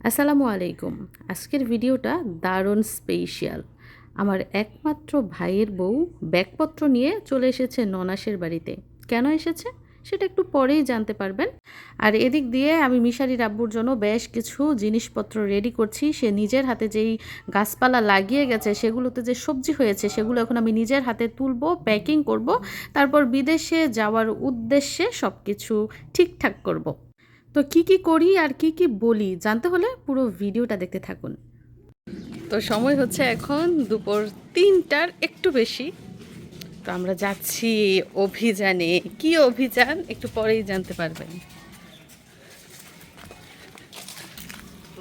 আসসালামু আলাইকুম। আজকের ভিডিওটা দারুণ স্পেশাল আমার একমাত্র ভাইয়ের বউ ব্যাগপত্র নিয়ে চলে এসেছে ননাসের বাড়িতে। কেন এসেছে? সেটা একটু পরেই জানতে পারবেন। আর এদিক দিয়ে আমি মিশারি রাব্বুর জন্য বেশ কিছু জিনিসপত্র রেডি করছি। সে নিজের হাতে যেই গাছপালা লাগিয়ে গেছে, সেগুলোতে যে সবজি হয়েছে, সেগুলো এখন আমি নিজের হাতে তুলব প্যাকিং করব, তারপর বিদেশে যাওয়ার উদ্দেশ্যে সব কিছু ঠিকঠাক করব। তো কি কি করি আর কি কি বলি জানতে হলে পুরো ভিডিওটা দেখতে থাকুন। তো সময় হচ্ছে এখন দুপুর তিনটার একটু বেশি। তো আমরা যাচ্ছি অভিযানে। কি অভিযান? একটু পরেই জানতে পারবেন।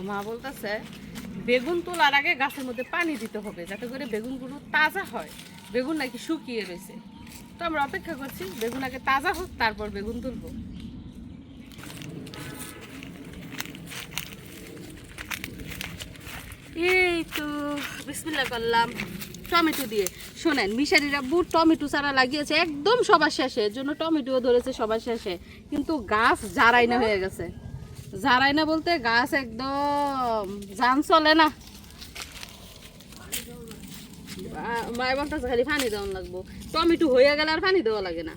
মা বলতেছে, বেগুন তোলার আগে গাছের মধ্যে পানি দিতে হবে, যাতে করে বেগুনগুলো তাজা হয়। বেগুন নাকি শুকিয়ে রয়েছে। তো আমরা অপেক্ষা করছি, বেগুন আগে তাজা হোক, তারপর বেগুন তুলবো। এই তো বিসমিল্লা করলাম। টমেটো দিয়ে। শোনেন, মিশারি রাব্বু টমেটো চারা লাগিয়েছে একদম সবার শেষে জন্য টমেটোও ধরেছে সবার শেষে। কিন্তু গাছ জারাই না হয়ে গেছে। জারাই না বলতে গাছ একদম জান চলে না। খালি পানি দেওয়া লাগবো। টমেটো হয়ে গেলে আর পানি দেওয়া লাগে না।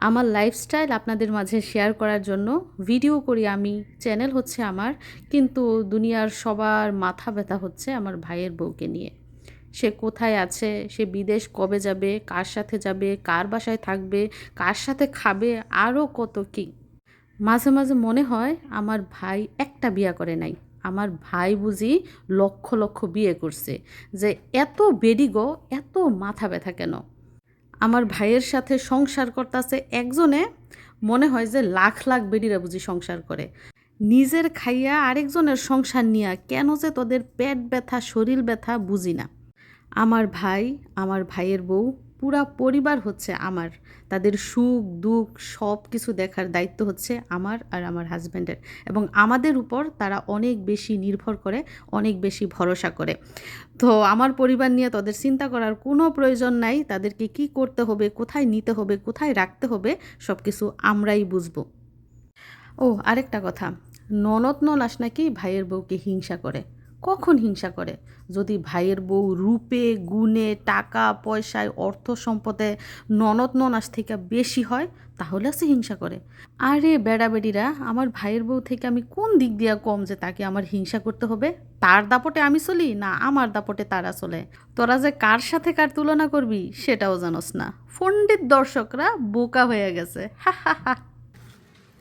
আমার লাইফস্টাইল আপনাদের মাঝে শেয়ার করার জন্য ভিডিও করি আমি চ্যানেল হচ্ছে আমার, কিন্তু দুনিয়ার সবার মাথা ব্যথা হচ্ছে আমার ভাইয়ের বউকে নিয়ে। সে কোথায় আছে, সে বিদেশ কবে যাবে, কার সাথে যাবে, কার বাসায় থাকবে, কার সাথে খাবে, আরও কত কি। মাঝে মাঝে মনে হয় আমার ভাই একটা বিয়া করে নাই। আমার ভাই বুঝি লক্ষ লক্ষ বিয়ে করছে। যে এত বেডিগো এত মাথা ব্যথা কেন? আমার ভাইয়ের সাথে সংসার করতেছে একজনে, মনে হয় যে লাখ লাখ বেডিরা বুঝি সংসার করে। নিজের খাইয়া আরেকজনের সংসার নিয়া কেন যে তোদের পেট ব্যথা, শরীর ব্যথা বুঝি না। আমার ভাই, আমার ভাইয়ের বউ পুরা পরিবার হচ্ছে আমার। তাদের সুখ, দুঃখ সব কিছু দেখার দায়িত্ব হচ্ছে আমার আর আমার হাজব্যান্ডের এবং আমাদের উপর তারা অনেক বেশি নির্ভর করে, অনেক বেশি ভরসা করে। তো আমার পরিবার নিয়ে তাদের চিন্তা করার কোনো প্রয়োজন নাই, তাদেরকে কি করতে হবে, কোথায় নিতে হবে, কোথায় রাখতে হবে সব কিছু আমরাই বুঝব। ও, আরেকটা কথা। ননদ নলাস নাকি ভাইয়ের বউকে হিংসা করে? কখন হিংসা করে? যদি ভাইয়ের বউ রূপে, গুণে, টাকা, পয়সায়, অর্থ সম্পদে ননদ ননাস থেকে বেশি হয়, তাহলে সে হিংসা করে। আরে বেড়াবেড়িরা, আমার ভাইয়ের বউ থেকে আমি কোন দিক দিয়া কম যে তাকে আমার হিংসা করতে হবে? তার দাপটে আমি চলি না আমার দাপটে তারা চলে? তোরা যে কার সাথে কার তুলনা করবি, সেটাও জানোস না। পণ্ডিত দর্শকরা বোকা হয়ে গেছে। হা হা হা।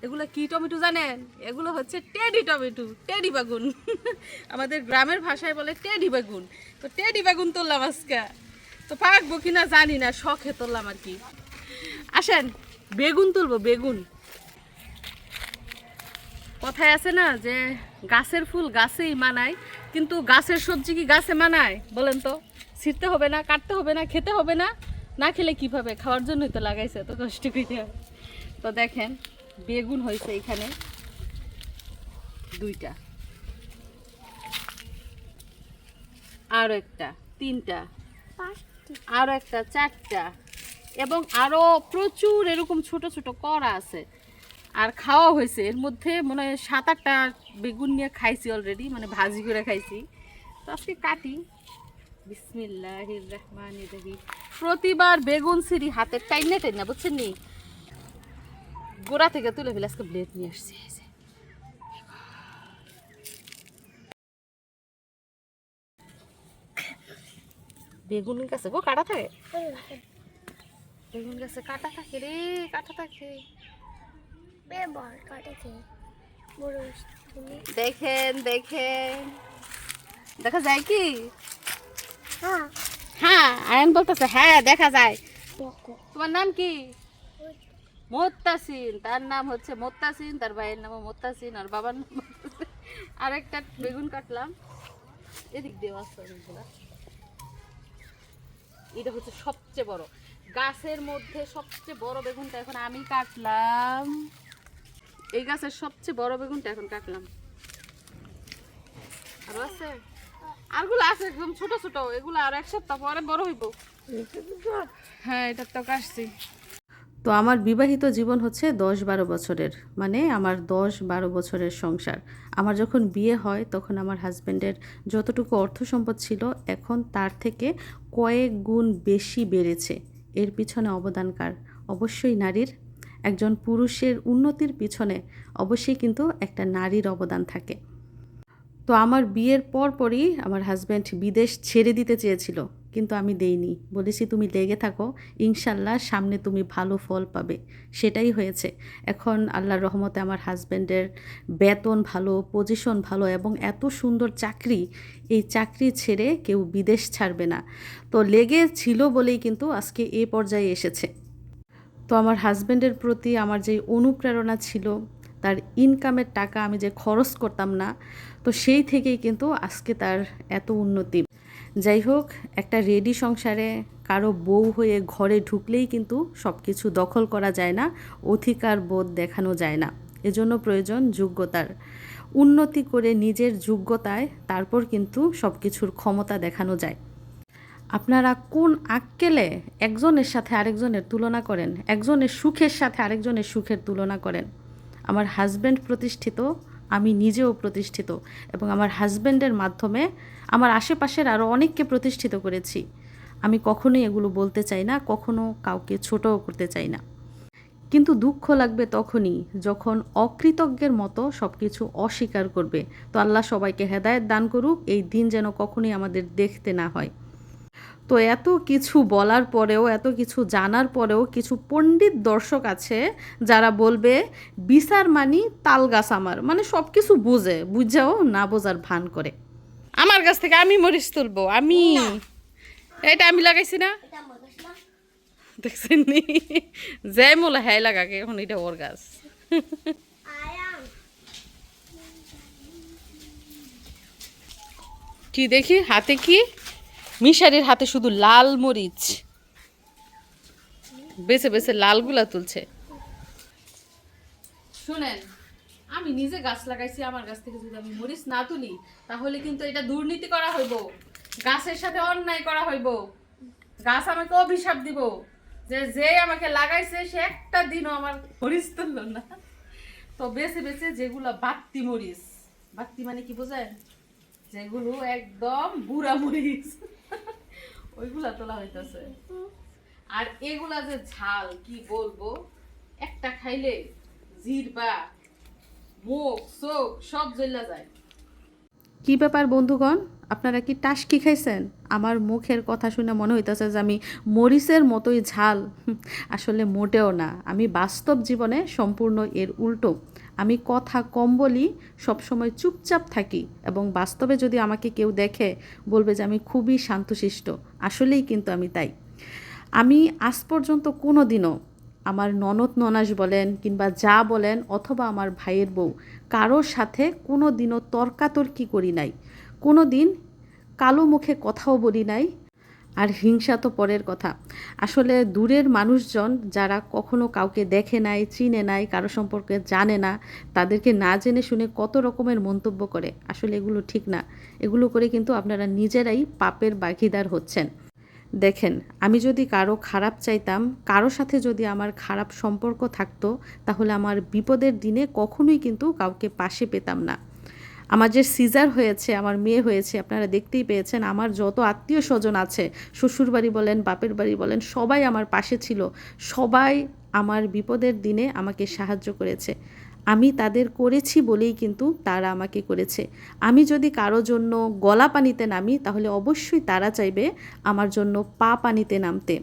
এগুলো কি টমেটো জানেন? এগুলো হচ্ছে টেডি টমেটো, টেডি বেগুন। আমাদের গ্রামের ভাষায় বলে টেডি বেগুন। তো টেডি বেগুন তুললাম আজকে। তো পাকবো কিনা জানি না, শখে তুললাম আর কি। আসেন, বেগুন তুলবো, বেগুন। কথায় আছে না যে গাছের ফুল গাছেই মানায়, কিন্তু গাছের সবজি কি গাছে মানায়? বলেন তো। ছিঁড়তে হবে না, কাটতে হবে না, খেতে হবে না? না খেলে কীভাবে? খাওয়ার জন্যই তো লাগাইছে তো কষ্ট করে তো দেখেন বেগুন হয়েছে এখানে। দুইটা। আরও একটা তিনটা। আরও একটা চারটা। এবং আরও প্রচুর এরকম ছোট ছোট করা আছে। আর খাওয়া হয়েছে। এর মধ্যে মনে হয় সাত আটটা বেগুন নিয়ে খাইছি অলরেডি মানে ভাজি করে খাইছি। তো আজকে কাটি। বিসমিল্লাহ রহমান প্রতিবার বেগুন সিঁড়ি হাতের টাইনে টাইনা বুঝছেন নি? গোড়া থেকে তুলে ফেলে আজকে ব্লেড নিয়ে আসছি বেগুন গাছে গো কাটা থাকে? বেগুন গাছে কাটা থাকে রে কাটা থাকে। দেখেন দেখেন। দেখা যায় কি? হ্যাঁ। আয়ন বলতেছে হ্যাঁ দেখা যায়। তোমার নাম কি? মোত্তাসিন তার নাম হচ্ছে মোত্তাসিন তার ভাইয়ের নাম মোত্তাসিন আর বাবার নাম মোত্তাসিন। আর একটা বেগুন কাটলাম। এদিক দিয়ে আসছে এটা হচ্ছে সবচেয়ে বড়। গাছের মধ্যে সবচেয়ে বড় বেগুনটা এখন আমি কাটলাম। এই গাছের সবচেয়ে বড় বেগুনটা এখন কাটলাম। আরও আছে? আরগুলো আছে একদম ছোট ছোট এগুলো আর এক সপ্তাহ পরে বড় হইব। হ্যাঁ এটা তো কাটছি তো আমার বিবাহিত জীবন হচ্ছে দশ বারো বছরের মানে আমার দশ বারো বছরের সংসার। আমার যখন বিয়ে হয়, তখন আমার হাজব্যান্ডের যতটুকু অর্থ সম্পদ ছিল, এখন তার থেকে কয়েক গুণ বেশি বেড়েছে। এর পিছনে অবদানকার অবশ্যই নারীর। একজন পুরুষের উন্নতির পিছনে অবশ্যই কিন্তু একটা নারীর অবদান থাকে। তো আমার বিয়ের পর পরই আমার হাজব্যান্ড বিদেশ ছেড়ে দিতে চেয়েছিল। কিন্তু আমি দেইনি। বলেছি, তুমি লেগে থাকো। ইনশাল্লাহ সামনে তুমি ভালো ফল পাবে। সেটাই হয়েছে। এখন আল্লাহর রহমতে আমার হাজব্যান্ডের বেতন ভালো পজিশন ভালো এবং এত সুন্দর চাকরি। এই চাকরি ছেড়ে কেউ বিদেশ ছাড়বে না। তো লেগে ছিল বলেই কিন্তু আজকে এ পর্যায়ে এসেছে। তো আমার হাজব্যান্ডের প্রতি আমার যে অনুপ্রেরণা ছিল, তার ইনকামের টাকা আমি যে খরচ করতাম না, তো সেই থেকেই কিন্তু আজকে তার এত উন্নতি। যাই হোক একটা রেডি সংসারে কারও বউ হয়ে ঘরে ঢুকলেই কিন্তু সব কিছু দখল করা যায় না, অধিকার বোধ দেখানো যায় না। এজন্য প্রয়োজন যোগ্যতার। উন্নতি করে নিজের যোগ্যতায় তারপর কিন্তু সব কিছুর ক্ষমতা দেখানো যায়। আপনারা কোন আক্কেলে একজনের সাথে আরেকজনের তুলনা করেন? একজনের সুখের সাথে আরেকজনের সুখের তুলনা করেন? আমার হাজব্যান্ড প্রতিষ্ঠিত আমি নিজেও প্রতিষ্ঠিত এবং আমার হাজব্যান্ডের মাধ্যমে আমার আশেপাশের আরও অনেককে প্রতিষ্ঠিত করেছি। আমি কখনোই এগুলো বলতে চাই না, কখনো কাউকে ছোটও করতে চাই না। কিন্তু দুঃখ লাগবে তখনই যখন অকৃতজ্ঞের মতো সব কিছু অস্বীকার করবে। তো আল্লাহ সবাইকে হেদায়ত দান করুক, এই দিন যেন কখনোই আমাদের দেখতে না হয়। তো এত কিছু বলার পরেও এত কিছু জানার পরেও কিছু পণ্ডিত দর্শক আছে যারা বলবে বিচার মানি তাল গাছ আমার। মানে সব কিছু বুঝে বুঝাও না বোঝার ভান করে। আমার গাছ থেকে আমি মরিচ তুলবো আমি। এটা আমি লাগাইছি না। দেখছেন নি? যে মোলা হ্যাঁ লাগাকে এখন এটা ওর গাছ। কি দেখি? হাতে কি? মিশারির হাতে শুধু লাল মরিচ। বেছে বেছে লালগুলা তুলছে। শুনেন, আমি নিজে গাছ লাগাইছি, আমার গাছ থেকে যদি আমি মরিচ না তুলি, তাহলে কিন্তু এটা দুর্নীতি করা হইব। গাছের সাথে অন্যায় করা হইব। গাছ আমাকে অভিশাপ দিব যে যে আমাকে লাগাইছে, সে একটা দিনও আমার মরিচ তুললো না। তো বেছে বেছে যেগুলো বাত্তি মরিচ বাত্তি মানে কি বোঝেন? যেগুলো একদম বুড়া মরিচ। ওইগুলা তোলা হইতাছে আর এগুলা যে ঝাল, কি বলব? একটা খাইলে জিরবা মুখ, চোখ সব জ্বলা যায়। কি ব্যাপার বন্ধুগণ? আপনারা কি টাসকি খাইছেন? আমার মুখের কথা শুনে মনে হইতেছে যে আমি মরিচের মতোই ঝাল। আসলে মোটেও না। আমি বাস্তব জীবনে সম্পূর্ণ এর উল্টো। আমি কথা কম বলি, সবসময় চুপচাপ থাকি এবং বাস্তবে যদি আমাকে কেউ দেখে, বলবে যে আমি খুবই শান্তশিষ্ট। আসলেই কিন্তু আমি তাই। আমি আজ পর্যন্ত কোনো দিনও আমার ননদ ননাস বলেন কিংবা যা বলেন অথবা আমার ভাইয়ের বউ, কারোর সাথে কোনো দিনও তর্কাতর্কি করি নাই। কোনো দিন কালো মুখে কথাও বলি নাই। আর হিংসা তো পরের কথা। আসলে দূরের মানুষজন যারা কখনো কাউকে দেখে নাই, চিনে নাই, কারও সম্পর্কে জানে না, তাদেরকে না জেনে শুনে কত রকমের মন্তব্য করে। আসলে এগুলো ঠিক না। এগুলো করে কিন্তু আপনারা নিজেরাই পাপের বাগিদার হচ্ছেন। দেখেন, আমি যদি কারও খারাপ চাইতাম, কারও সাথে যদি আমার খারাপ সম্পর্ক থাকতো, তাহলে আমার বিপদের দিনে কখনোই কিন্তু কাউকে পাশে পেতাম না। আমার যে সিজার হয়েছে, আমার মেয়ে হয়েছে, আপনারা দেখতেই পেয়েছেন, আমার যত আত্মীয় স্বজন আছে শ্বশুর বাড়ি বলেন, বাপের বাড়ি বলেন, সবাই আমার পাশে ছিল। সবাই আমার বিপদের দিনে আমাকে সাহায্য করেছে। আমি তাদের করেছি বলেই কিন্তু তারা আমাকে করেছে। আমি যদি কারও জন্য গলা পানিতে নামি, তাহলে অবশ্যই তারা চাইবে আমার জন্য পা পানিতে নামতে।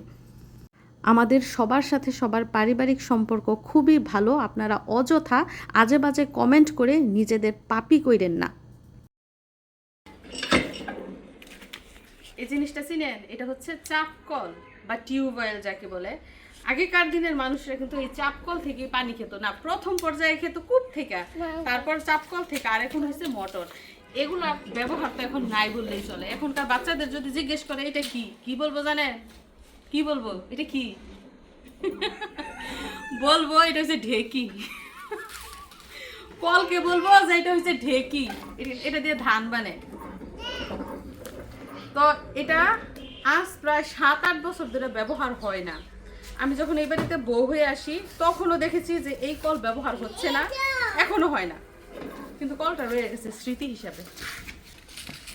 আমাদের সবার সাথে সবার পারিবারিক সম্পর্ক খুবই ভালো। আপনারা অযথা আজে বাজে কমেন্ট করে নিজেদের পাপি কইরেন না। এই জিনিসটা চিনেন? এটা হচ্ছে চাপকল বা টিউবওয়েল যাকে বলে। আগেকার দিনের মানুষরা কিন্তু এই চাপকল থেকে পানি খেত না। প্রথম পর্যায়ে খেত কূপ থেকে তারপর চাপকল থেকে আর এখন হচ্ছে মোটর। এগুলো ব্যবহার তো এখন নাই বললেই চলে। এখনকার বাচ্চাদের যদি জিজ্ঞেস করে এটা কি? কি বলব জানেন? কি বলব? এটা কি? বলব এটা হচ্ছে ঢেকি। কলকে বলব যে এটা হচ্ছে ঢেকি। এটা- এটা দিয়ে ধান বানে। তো এটা আজ প্রায় সাত আট বছর ধরে ব্যবহার হয় না। আমি যখন এই বাড়িতে বউ হয়ে আসি, তখনও দেখেছি যে এই কল ব্যবহার হচ্ছে না। এখনও হয় না। কিন্তু কলটা রয়ে গেছে স্মৃতি হিসাবে।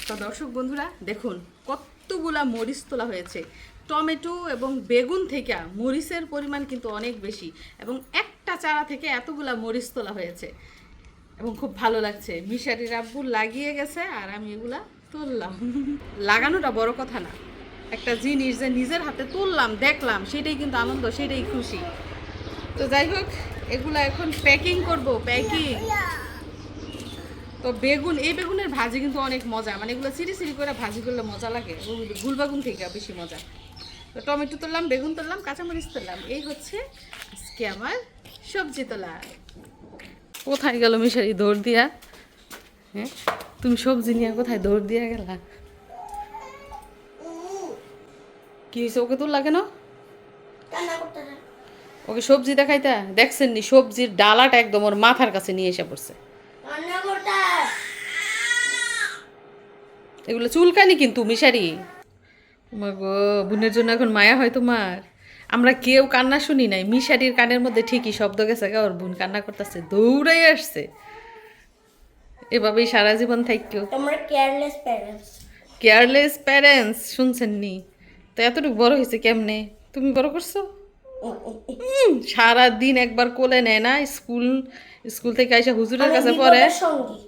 তো দর্শক বন্ধুরা, দেখুন, কতগুলা মরিচ তোলা হয়েছে। টমেটো এবং বেগুন থেকে মরিচের পরিমাণ কিন্তু অনেক বেশি এবং একটা চারা থেকে এতগুলা মরিচ তোলা হয়েছে। এবং খুব ভালো লাগছে। মিশারি আব্বু লাগিয়ে গেছে আর আমি এগুলা তুললাম। লাগানোটা বড় কথা না। একটা জিনিস যে নিজের হাতে তুললাম, দেখলাম, সেটাই কিন্তু আনন্দ, সেটাই খুশি। তো যাই হোক, এগুলো এখন প্যাকিং করব প্যাকিং তো বেগুন, এই বেগুনের ভাজি কিন্তু অনেক মজা। মানে এগুলো সিরি সিরি করে ভাজি করলে মজা লাগে। গুল বেগুন থেকে বেশি মজা। তো টমেটো তুললাম, বেগুন তুললাম, কাঁচামরিচ তুললাম। এই হচ্ছে আজকে আমার সবজি তোলা। কোথায় গেল মিশারি দৌড় দিয়া? হ্যাঁ? তুমি সবজি নিয়ে কোথায় দৌড় দিয়া গেলা? কি হয়েছে ওকে তোর লাগে না ওকে সবজি দেখাইতা? দেখছেন নি সবজির ডালাটা একদম ওর মাথার কাছে নিয়ে এসে পড়ছে। এগুলো চুলকানি কিন্তু মিশারি। গো বোনের জন্য এখন মায়া হয় তোমার। আমরা কেউ কান্না শুনি নাই। মিশারির কানের মধ্যে ঠিকই শব্দ গেছে গা ওর বোন কান্না করতেছে দৌড়াই আসছে। এভাবেই সারা জীবন তোমরা কেয়ারলেস প্যারেন্টস কেয়ারলেস প্যারেন্টস শুনছেন নি তো এতটুকু বড় হয়েছে কেমনে? তুমি বড় করছ? সারা দিন একবার কোলে নেয় না স্কুল স্কুল থেকে আইসা হুজুরের কাছে পড়ে। সঙ্গী।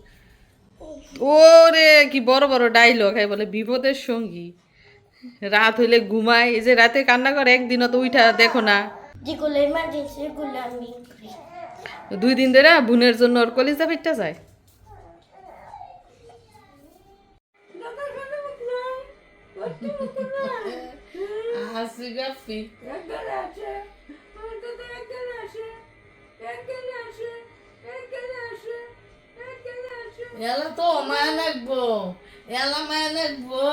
ওরে কি বড় বড় ডাইলগ হয় বলে বিপদের সঙ্গী। রাত হইলে ঘুমায় এই যে রাতে কান্না করে একদিনও তো উইঠা দেখো না। দুই দিন ধরে বোনের জন্য ওর কলিজা ফিরতে যায়। হাসি গাফি এলা তো মায়া নাকবো এলা মায়া নাকবো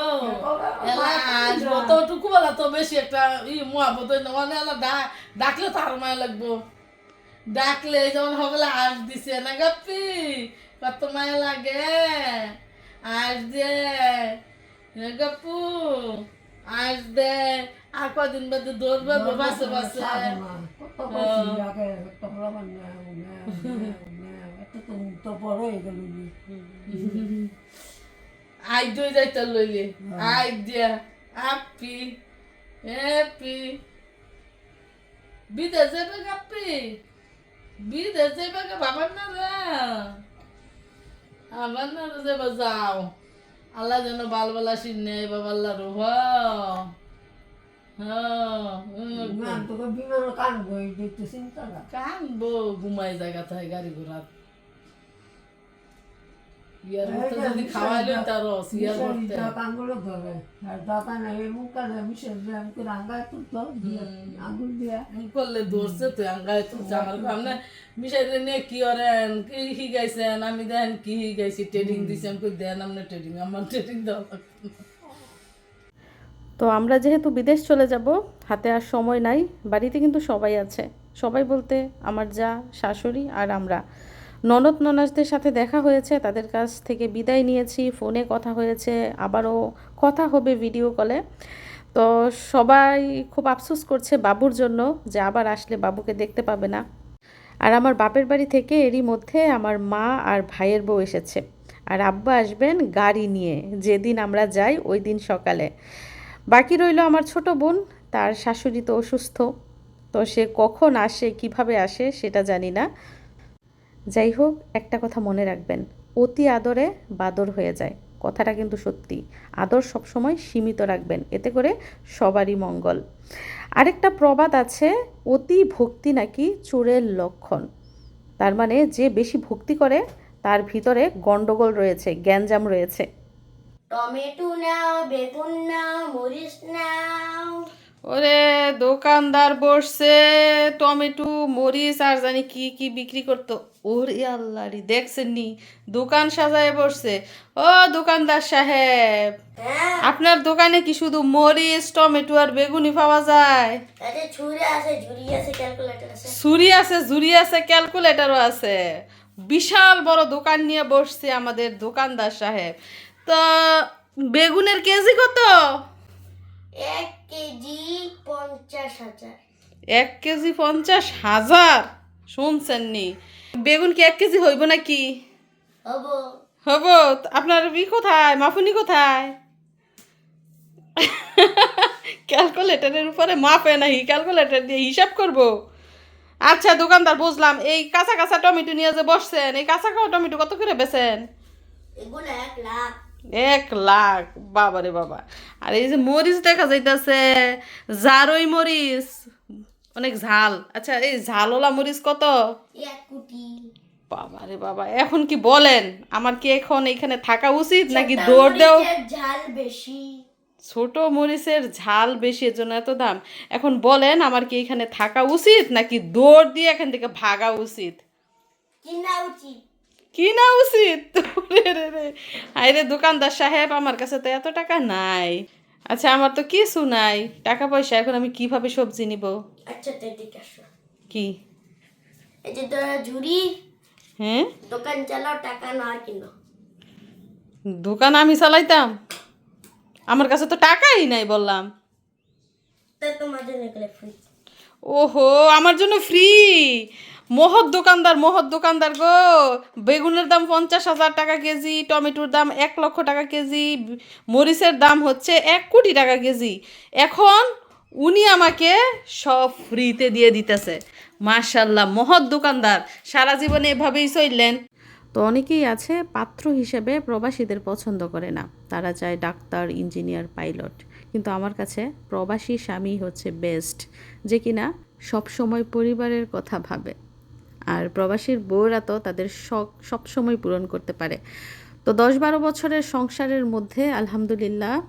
এলা আসব তো টুকু বলা তো বেশি একটা ই মহাবত মানে এলা ডাকলে তার মায়া লাগবো। ডাকলে যেমন হবে আস দিছে না গাপ্পি? কত মায়া লাগে আস দে। এ গপ্পু আস দে। আর কদিন বাদে দৌড়বে বাসে বাসে আই দই যাইতে লইলে। আই দিয়া আপি এপি। বিদেশ যাবে কাপি বিদেশ যাবে বাবার না রে আমার না যাবে যাও। আল্লাহ যেন বাল বালা সিনে বাবা আল্লাহ রুহ কানবো ঘুমাই জায়গা থাকে গাড়ি ঘোড়া। ইয়ার মতো যদি খাওয়াইলো তার রস ইয়ার মধ্যে। আঙুল দিয়া। করলে ধরছে তো আঙ্গায় তো আমার সামনে মিশাইতে নিয়ে কি করেন কি শিখাইছেন? আমি দেন কি শিখাইছি ট্রেডিং দিছেন কই দেন আপনি ট্রেডিং আমার ট্রেডিং দেওয়া না। তো আমরা যেহেতু বিদেশ চলে যাব, হাতে আর সময় নাই, বাড়িতে কিন্তু সবাই আছে। সবাই বলতে আমার যা, শাশুড়ি আর আমরা। ননদ ননাজদের সাথে দেখা হয়েছে, তাদের কাছ থেকে বিদায় নিয়েছি, ফোনে কথা হয়েছে, আবারও কথা হবে ভিডিও কলে। তো সবাই খুব আফসোস করছে বাবুর জন্য যে আবার আসলে বাবুকে দেখতে পাবে না। আর আমার বাপের বাড়ি থেকে এরই মধ্যে আমার মা আর ভাইয়ের বউ এসেছে। আর আব্বা আসবেন গাড়ি নিয়ে, যেদিন আমরা যাই ওই দিন সকালে। বাকি রইল আমার ছোট বোন, তার শাশুড়ি তো অসুস্থ। তো সে কখন আসে, কীভাবে আসে, সেটা জানি না। যাই হোক, একটা কথা মনে রাখবেন, অতি আদরে বাদর হয়ে যায়। কথাটা কিন্তু সত্যি, আদর সবসময় সীমিত রাখবেন, এতে করে সবারই মঙ্গল। আরেকটা প্রবাদ আছে, অতি ভক্তি নাকি চোরের লক্ষণ। তার মানে যে বেশি ভক্তি করে, তার ভিতরে গন্ডগোল রয়েছে, গ্যাঞ্জাম রয়েছে। টমেটো নাও বেগুন নাও মরিচ নাও। ওরে দোকানদার বসছে টমেটো মরিচ আর জানি কি কি বিক্রি করতো। ওরে আল্লাহরি দেখছেন নি? দোকান সাজায় বসছে। ও দোকানদার সাহেব হ্যাঁ। আপনার দোকানে কি শুধু মরিচ টমেটো আর বেগুনি পাওয়া যায়? তাতে ছুরি আছে ঝুরি আছে ক্যালকুলেটর আছে। ছুরি আছে ঝুরি আছে ক্যালকুলেটরও আছে। বিশাল বড় দোকান নিয়ে বসছে আমাদের দোকানদার সাহেব। তো বেগুনের কেজি কত? এক কেজি পঞ্চাশ হাজার। এক কেজি পঞ্চাশ হাজার? শুনছেন নি? বেগুন কি এক কেজি হইব নাকি? হব। হব? আপনার ই কোথায়? মাফুনি কোথায়? ক্যালকুলেটরের উপরে মাপে নাহি ক্যালকুলেটর দিয়ে হিসাব করব। আচ্ছা দোকানদার বুঝলাম। এই কাঁচা কাঁচা টমেটো নিয়ে যে বসছেন এই কাঁচা কাঁচা টমেটো কত করে বেছেন এগুলো এক লাখ। এক লাখ বাবারে বাবা। আর এই যে মরিচ দেখা যাইতেছে জারই মরিচ। অনেক ঝাল। আচ্ছা এই ঝালওয়ালা মরিচ কত? কোটি। বাবা রে বাবা এখন কি বলেন? আমার কি এখন এখানে থাকা উচিত নাকি দৌড় দেও ঝাল বেশি। ছোট মরিচের ঝাল বেশি এর জন্য এত দাম। এখন বলেন আমার কি এখানে থাকা উচিত নাকি দৌড় দিয়ে এখান থেকে ভাগা উচিত? কিনা উচিত। কি না উচিত? রে রে রে। আরে দোকানদার সাহেব আমার কাছে তো এত টাকা নাই। আচ্ছা আমার তো কিছু নাই। টাকা পয়সা এখন আমি কীভাবে সবজি নিব? আচ্ছা তো এদিকে আসো। কি? এই যে ঝুড়ি হ্যাঁ? দোকান চালাও টাকা না কিনো। দোকান আমি চালাইতাম। আমার কাছে তো টাকাই নাই বললাম। তোমার জন্য ওহো আমার জন্য ফ্রি মহৎ দোকানদার মহৎ দোকানদার গো। বেগুনের দাম পঞ্চাশ হাজার টাকা কেজি, টমেটোর দাম এক লক্ষ টাকা কেজি, মরিচের দাম হচ্ছে এক কোটি টাকা কেজি। এখন উনি আমাকে সব ফ্রিতে দিয়ে দিতেছে। মার্শাল্লাহ মহৎ দোকানদার। সারা জীবনে এভাবেই চললেন। তো অনেকেই আছে পাত্র হিসেবে প্রবাসীদের পছন্দ করে না। তারা চায় ডাক্তার, ইঞ্জিনিয়ার, পাইলট। কিন্তু আমার কাছে প্রবাসী স্বামী হচ্ছে বেস্ট। যে কিনা সব সময় পরিবারের কথা ভাবে। আর প্রবাসীর বউরা তো তাদের শখ সবসময় পূরণ করতে পারে। তো দশ বারো বছরের সংসারের মধ্যে আলহামদুলিল্লাহ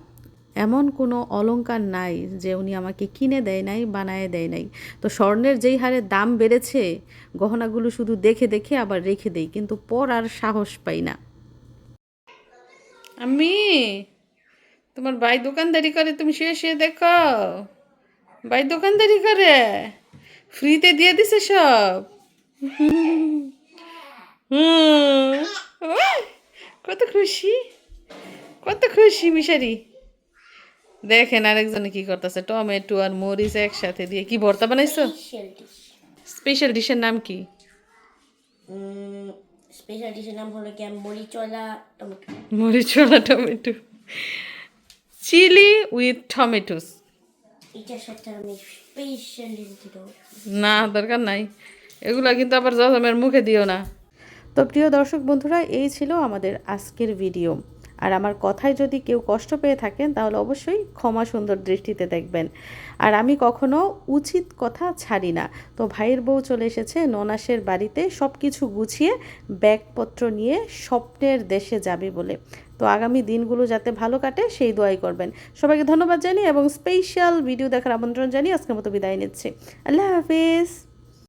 এমন কোনো অলঙ্কার নাই যে উনি আমাকে কিনে দেয় নাই, বানায় দেয় নাই। তো স্বর্ণের যেই হারে দাম বেড়েছে, গহনাগুলো শুধু দেখে দেখে আবার রেখে দেই, কিন্তু পর আর সাহস পাই না। আমি, তোমার ভাই দোকানদারি করে, তুমি শুয়ে শুয়ে দেখো। ভাই দোকানদারি করে। ফ্রিতে দিয়ে দিছে সব। কত খুশি। কত খুশি মিশারি। দেখেন আরেকজনে কি করতেছে। টমেটো আর মরিচ একসাথে দিয়ে কি ভর্তা বানাইছো? স্পেশাল ডিশের নাম কি? স্পেশাল ডিশের নাম হলো কি? মরিচলা টমেটো। মরিচওয়ালা টমেটো। চিলি উইথ টমেটোস এটার সাথে আমি স্পেশাল না দরকার নাই। এগুলা কিন্তু আবার জজমের মুখে দিও না। তো প্রিয় দর্শক বন্ধুরা, এই ছিল আমাদের আজকের ভিডিও। আর আমার কথায় যদি কেউ কষ্ট পেয়ে থাকেন, তাহলে অবশ্যই ক্ষমা সুন্দর দৃষ্টিতে দেখবেন। আর আমি কখনো উচিত কথা ছাড়ি না। তো ভাইয়ের বউ চলে এসেছে ননাসের বাড়িতে সব কিছু গুছিয়ে ব্যাগপত্র নিয়ে স্বপ্নের দেশে যাবে বলে। তো আগামী দিনগুলো যাতে ভালো কাটে, সেই দোয়াই করবেন। সবাইকে ধন্যবাদ জানি এবং স্পেশাল ভিডিও দেখার আমন্ত্রণ জানিয়ে আজকের মতো বিদায় নিচ্ছি। আল্লাহ হাফিজ।